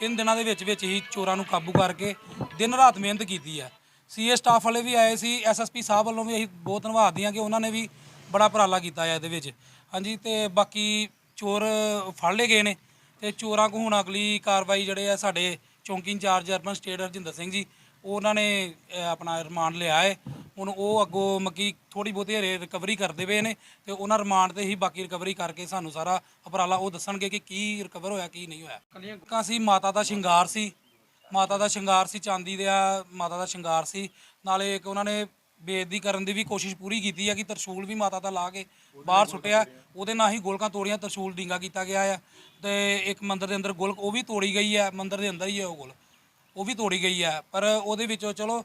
ਤਿੰਨ ਦਿਨਾਂ ਦੇ ਵਿੱਚ ਵਿੱਚ ਹੀ ਚੋਰਾਂ ਨੂੰ ਕਾਬੂ ਕਰਕੇ ਦਿਨ ਰਾਤ ਮਿਹਨਤ ਕੀਤੀ ਹੈ ਸੀਏ ਸਟਾਫ ਵਾਲੇ ਵੀ ਆਏ ਸੀ ਐਸਐਸਪੀ ਸਾਹਿਬ ਵੱਲੋਂ ਵੀ ਅਸੀਂ ਬਹੁਤ ਧੰਨਵਾਦੀ ਹਾਂ ਕਿ ਉਹਨਾਂ ਨੇ ਵੀ ਬੜਾ ਉਪਰਾਲਾ ਕੀਤਾ ਹੈ ਇਹਦੇ ਵਿੱਚ। ਹਾਂਜੀ ਤੇ ਬਾਕੀ ਚੋਰ ਫੜ ਲਏ ਗਏ ਨੇ ਤੇ ਚੋਰਾਂ ਕੋ ਹੁਣ ਅਗਲੀ ਕਾਰਵਾਈ ਜਿਹੜੇ ਆ ਸਾਡੇ ਚੌਂਕੀ incharge urban estate Harjinder Singh ji ਉਹਨਾਂ ਨੇ ਅਹ, ਆਪਣਾ ਰਿਮਾਂਡ ਲਿਆ ਹੈ। ਹੁਣ ਉਹ ਅੱਗੋਂ ਮੱਕੀ ਥੋੜੀ ਬਹੁਤੀ ਹਰੇ ਰਿਕਵਰੀ ਕਰਦੇ ਪਏ ਨੇ ਤੇ ਉਹਨਾਂ ਰਿਮਾਂਡ ਤੇ ਹੀ ਬਾਕੀ ਰਿਕਵਰੀ ਕਰਕੇ ਸਾਨੂੰ ਸਾਰਾ ਉਪਰਾਲਾ ਉਹ ਦੱਸਣਗੇ ਕਿ ਕੀ ਰਿਕਵਰ ਹੋਇਆ, ਕੀ ਨਹੀਂ ਹੋਇਆ। ਕਲੀਆਂ ਸੀ, ਮਾਤਾ ਦਾ ਸ਼ਿੰਗਾਰ ਸੀ, ਮਾਤਾ ਦਾ ਸ਼ਿੰਗਾਰ ਸੀ, ਚਾਂਦੀ ਦਾ ਮਾਤਾ ਦਾ ਸ਼ਿੰਗਾਰ ਸੀ। ਨਾਲੇ ਇੱਕ ਉਹਨਾਂ ਨੇ ਬੇਇੱਜ਼ਤੀ ਕਰਨ ਦੀ ਵੀ ਕੋਸ਼ਿਸ਼ ਪੂਰੀ ਕੀਤੀ ਹੈ ਕਿ ਤਰਸ਼ੂਲ ਵੀ ਮਾਤਾ ਦਾ ਲਾ ਕੇ ਬਾਹਰ ਸੁੱਟਿਆ। ਉਹਦੇ ਨਾਲ ਹੀ ਗੋਲਕਾਂ ਤੋੜੀਆਂ, ਤਰਸ਼ੂਲ ਡਿੰਗਾ ਕੀਤਾ ਗਿਆ ਆ। ਤੇ ਇੱਕ ਮੰਦਰ ਦੇ ਅੰਦਰ ਗੋਲਕ ਉਹ ਵੀ ਤੋੜੀ ਗਈ ਹੈ ਮੰਦਰ ਦੇ ਅੰਦਰ ਹੀ ਹੈ ਉਹ ਗੋਲ ਉਹ ਵੀ ਤੋੜੀ ਗਈ ਹੈ ਪਰ ਉਹਦੇ ਵਿੱਚੋਂ ਚਲੋ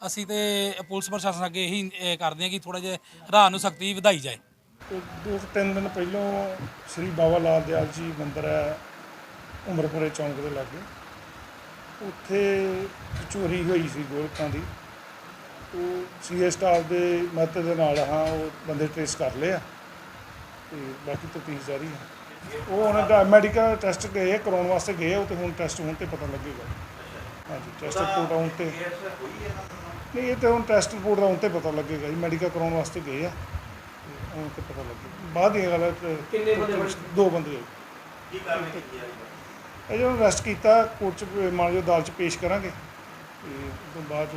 ਅਸੀਂ ਤੇ ਪੁਲਿਸ ਪ੍ਰਸ਼ਾਸਨ ਅੱਗੇ ਇਹੀ ਇਹ ਕਰਦੇ ਹਾਂ ਕਿ ਥੋੜਾ ਜਿਹਾ ਰਾਹ ਨੂੰ ਸਖਤੀ ਵਧਾਈ ਜਾਏ। ਤੇ ਦੋ ਤਿੰਨ ਦਿਨ ਪਹਿਲਾਂ ਸ੍ਰੀ ਬਾਬਾ ਲਾਲ ਦਿਆਲ ਜੀ ਮੰਦਿਰ ਹੈ ਉਮਰਪੁਰੇ ਚੌਂਕ ਦੇ ਲਾਗੇ। ਉੱਥੇ ਚੋਰੀ ਹੋਈ ਸੀ ਗੋਲਕਾਂ ਦੀ। ਉਹ ਸੀਏ ਸਟਾਫ ਦੇ ਮਦਦ ਦੇ ਨਾਲ ਹਾਂ ਉਹ ਬੰਦੇ ਟ੍ਰੇਸ ਕਰ ਲਏ ਆ। ਤੇ ਬਾਕੀ ਤਫਤੀਸ਼ ਜਾਰੀ ਹੈ ਉਹ ਉਹਨਾਂ ਦਾ ਮੈਡੀਕਲ ਟੈਸਟ ਗਏ ਆ, ਕਰਾਉਣ ਵਾਸਤੇ ਗਏ ਉਹ ਤੇ ਹੁਣ ਟੈਸਟ ਹੋਣ ਤੇ ਪਤਾ ਲੱਗੇਗਾ। ਹਾਂਜੀ ਟੈਸਟ ਰਿਪੋਰਟ ਆਉਣ ਤੇ। ਨਹੀਂ ਇਹ ਤੇ ਹੁਣ ਟੈਸਟ ਰਿਪੋਰਟ ਦਾ ਹੁਣ ਤੇ ਪਤਾ ਲੱਗੇਗਾ ਜੀ ਮੈਡੀਕਲ ਕਰਾਉਣ ਵਾਸਤੇ ਗਏ ਆ। ਹੁਣ ਤੇ ਪਤਾ ਲੱਗੇਗਾ। ਬਾਅਦ ਦੀਆਂ ਗੱਲਾਂ ਕਿੰਨੇ ਬੰਦੇ ਦੋ ਬੰਦੇ ਹੋਏ ਕੀ ਕਾਰਵਾਈ ਕੀਤੀ ਜਾ? ਰਹੀ ਹੈ ਇਹ ਜਦੋਂ ਅਰੈਸਟ ਕੀਤਾ ਕੋਰਟ ਚ ਮਾਨਜੋ ਅਦਾਲਤ ਚ ਪੇਸ਼ ਕਰਾਂਗੇ। ਤੇ ਉਸ ਤੋਂ ਬਾਅਦ